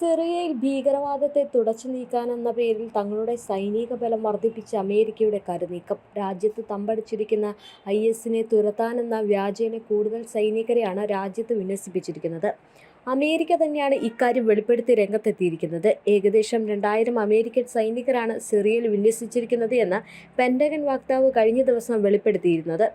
സിറിയയിൽ ഭീകരവാദത്തെ തുടച്ചു നീക്കാനെന്ന പേരിൽ തങ്ങളുടെ സൈനിക ബലം വർദ്ധിപ്പിച്ച അമേരിക്കയുടെ കരുനീക്കം രാജ്യത്ത് തമ്പടിച്ചിരിക്കുന്ന ഐ എസിനെ തുരത്താനെന്ന വ്യാജേന കൂടുതൽ സൈനികരെയാണ് രാജ്യത്ത് വിന്യസിപ്പിച്ചിരിക്കുന്നത്. അമേരിക്ക തന്നെയാണ് ഇക്കാര്യം വെളിപ്പെടുത്തി രംഗത്തെത്തിയിരിക്കുന്നത്. ഏകദേശം രണ്ടായിരം അമേരിക്കൻ സൈനികരാണ് സിറിയയിൽ വിന്യസിച്ചിരിക്കുന്നത് എന്ന് പെൻഡഗൻ വക്താവ് കഴിഞ്ഞ ദിവസം വെളിപ്പെടുത്തിയിരുന്നത്.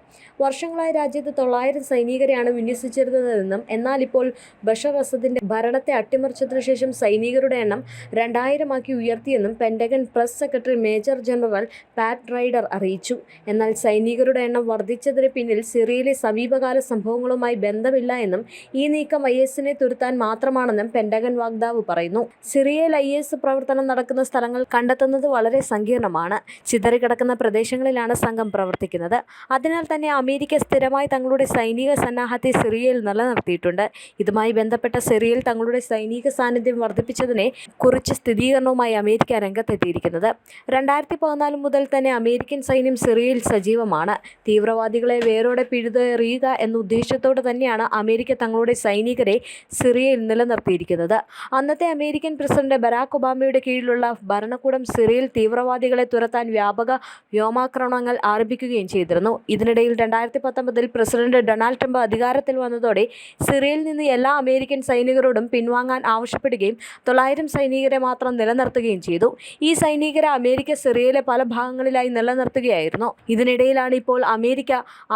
വർഷങ്ങളായി രാജ്യത്ത് തൊള്ളായിരം സൈനികരെയാണ് വിന്യസിച്ചിരുന്നതെന്നും എന്നാൽ ഇപ്പോൾ ബഷർ അസദിന്റെ ഭരണത്തെ അട്ടിമറിച്ചതിനു ശേഷം സൈനികരുടെ എണ്ണം രണ്ടായിരമാക്കി ഉയർത്തിയെന്നും Pentagon press secretary major general Pat Ryder അറിയിച്ചു. എന്നാൽ സൈനികരുടെ എണ്ണം വർദ്ധിച്ചതിന് പിന്നിൽ സിറിയയിലെ സമീപകാല സംഭവങ്ങളുമായി ബന്ധമില്ല എന്നും ഈ നീക്കം ഐ എസിനെ തുരുത്താൻ മാത്രമാണെന്നും പെന്റഗൻ വാഗ്ദാവ് പറയുന്നു. സിറിയയിൽ ഐ എസ് പ്രവർത്തനം നടക്കുന്ന സ്ഥലങ്ങൾ കണ്ടെത്തുന്നത് വളരെ സങ്കീർണമാണ്. ചിതറിക്കിടക്കുന്ന പ്രദേശങ്ങളിലാണ് സംഘം പ്രവർത്തിക്കുന്നത്. അതിനാൽ തന്നെ അമേരിക്ക സ്ഥിരമായി തങ്ങളുടെ സൈനിക സന്നാഹത്തെ സിറിയയിൽ നിലനിർത്തിയിട്ടുണ്ട്. ഇതുമായി ബന്ധപ്പെട്ട സിറിയയിൽ തങ്ങളുടെ സൈനിക സാന്നിധ്യം വർദ്ധിപ്പിച്ചതിനെ കുറിച്ച് സ്ഥിരീകരണവുമായി അമേരിക്ക രംഗത്തെത്തിയിരിക്കുന്നത്. രണ്ടായിരത്തി പതിനാല് മുതൽ തന്നെ അമേരിക്കൻ സൈന്യം സിറിയയിൽ സജീവമാണ്. തീവ്രവാദികളെ വേരോടെ പിഴുതെറിയുക എന്ന ഉദ്ദേശത്തോടെ തന്നെയാണ് അമേരിക്ക തങ്ങളുടെ സൈനികരെ സിറിയയിൽ നിലനിർത്തിയിരിക്കുന്നത്. അന്നത്തെ അമേരിക്കൻ പ്രസിഡന്റ് ബരാക് ഒബാമയുടെ കീഴിലുള്ള ഭരണകൂടം സിറിയയിൽ തീവ്രവാദികളെ തുരത്താൻ വ്യാപക വ്യോമാക്രമണങ്ങൾ ആരംഭിക്കുകയും ചെയ്തിരുന്നു. ഇതിനിടയിൽ രണ്ടായിരത്തി പത്തൊമ്പതിൽ പ്രസിഡന്റ് ഡൊണാൾഡ് ട്രംപ് അധികാരത്തിൽ വന്നതോടെ സിറിയയിൽ നിന്ന് എല്ലാ അമേരിക്കൻ സൈനികരോടും പിൻവാങ്ങാൻ ആവശ്യപ്പെടുകയും തൊള്ളായിരം സൈനികരെ മാത്രം നിലനിർത്തുകയും ചെയ്തു. ഈ സൈനികരെ അമേരിക്ക സിറിയയിലെ പല ഭാഗങ്ങളിലായി നിലനിർത്തുകയായിരുന്നു. ഇതിനിടയിലാണ് ഇപ്പോൾ അമേരിക്ക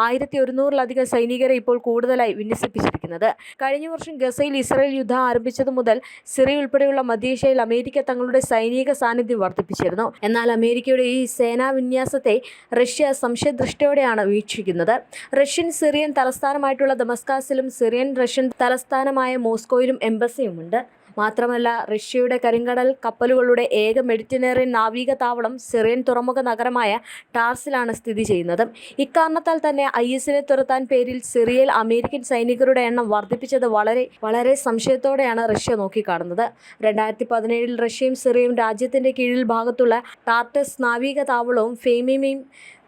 ആയിരത്തി ഒരുന്നൂറിലധികം സൈനികരെ ഇപ്പോൾ കൂടുതലായി വിന്യസിപ്പിച്ചിരിക്കുന്നത്. കഴിഞ്ഞ വർഷം ഗസയിൽ ഇസ്രായേൽ യുദ്ധം ആരംഭിച്ചതു മുതൽ സിറിയ ഉൾപ്പെടെയുള്ള മധ്യേഷ്യയിൽ അമേരിക്ക തങ്ങളുടെ സൈനിക സാന്നിധ്യം വർദ്ധിപ്പിച്ചിരുന്നു. എന്നാൽ അമേരിക്കയുടെ ഈ സേനാ വിന്യാസത്തെ റഷ്യ സംശയദൃഷ്ടിയോടെയാണ് വീക്ഷിക്കുന്നത്. റഷ്യൻ സിറിയൻ തലസ്ഥാനമായിട്ടുള്ള ദമസ്കാസിലും സിറിയൻ റഷ്യൻ തലസ്ഥാനമായ മോസ്കോയിലും എംബസിയുമുണ്ട്. മാത്രമല്ല റഷ്യയുടെ കരിങ്കടൽ കപ്പലുകളുടെ ഏക മെഡിറ്ററേനിയൻ നാവിക താവളം സിറിയൻ തുറമുഖ നഗരമായ ടാർസിലാണ് സ്ഥിതി ചെയ്യുന്നത്. ഇക്കാരണത്താൽ തന്നെ ഐ എസിനെ തുരത്താൻ പേരിൽ സിറിയയിൽ അമേരിക്കൻ സൈനികരുടെ എണ്ണം വർദ്ധിപ്പിച്ചത് വളരെ വളരെ സംശയത്തോടെയാണ് റഷ്യ നോക്കിക്കാണുന്നത്. രണ്ടായിരത്തി പതിനേഴിൽ റഷ്യയും സിറിയയും രാജ്യത്തിന്റെ കീഴിൽ ഭാഗത്തുള്ള ടാർട്ടസ് നാവിക താവളവും ഫെമിമയും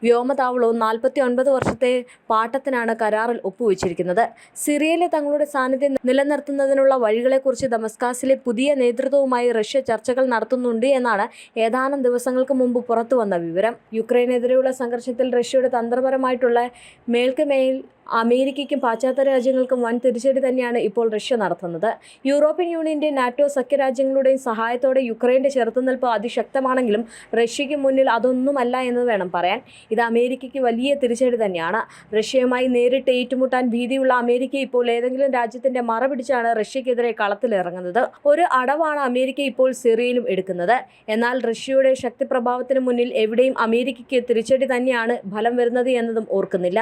വ്യോമതാവളവും നാൽപ്പത്തി ഒൻപത് വർഷത്തെ പാട്ടത്തിനാണ് കരാറിൽ ഒപ്പുവെച്ചിരിക്കുന്നത്. സിറിയയിലെ തങ്ങളുടെ സാന്നിധ്യം നിലനിർത്തുന്നതിനുള്ള വഴികളെക്കുറിച്ച് ദമസ്കാസിലെ പുതിയ നേതൃത്വവുമായി റഷ്യ ചർച്ചകൾ നടത്തുന്നുണ്ട് എന്നാണ് ഏതാനും ദിവസങ്ങൾക്ക് മുമ്പ് പുറത്തു വന്ന വിവരം. യുക്രൈനെതിരെയുള്ള സംഘർഷത്തിൽ റഷ്യയുടെ തന്ത്രപരമായിട്ടുള്ള മേൽക്കുമേൽ അമേരിക്കയ്ക്കും പാശ്ചാത്യ രാജ്യങ്ങൾക്കും വൻ തിരിച്ചടി തന്നെയാണ് ഇപ്പോൾ റഷ്യ നടത്തുന്നത്. യൂറോപ്യൻ യൂണിയന്റെ നാറ്റോ സഖ്യരാജ്യങ്ങളുടെയും സഹായത്തോടെ യുക്രൈന്റെ ചെറുത്തുനിൽപ്പ് അതിശക്തമാണെങ്കിലും റഷ്യയ്ക്ക് മുന്നിൽ അതൊന്നുമല്ല എന്ന് വേണം പറയാൻ. ഇത് അമേരിക്കയ്ക്ക് വലിയ തിരിച്ചടി തന്നെയാണ്. റഷ്യയുമായി നേരിട്ട് ഏറ്റുമുട്ടാൻ ഭീതിയുള്ള അമേരിക്ക ഇപ്പോൾ ഏതെങ്കിലും രാജ്യത്തിന്റെ മറ പിടിച്ചാണ് റഷ്യക്കെതിരെ കളത്തിലിറങ്ങുന്നത്. ഒരു അടവാണ് അമേരിക്ക ഇപ്പോൾ സിറിയയിലും എടുക്കുന്നത്. എന്നാൽ റഷ്യയുടെ ശക്തി പ്രഭാവത്തിന് മുന്നിൽ എവിടെയും അമേരിക്കയ്ക്ക് തിരിച്ചടി തന്നെയാണ് ഫലം വരുന്നത് എന്നതും ഓർക്കുന്നില്ല.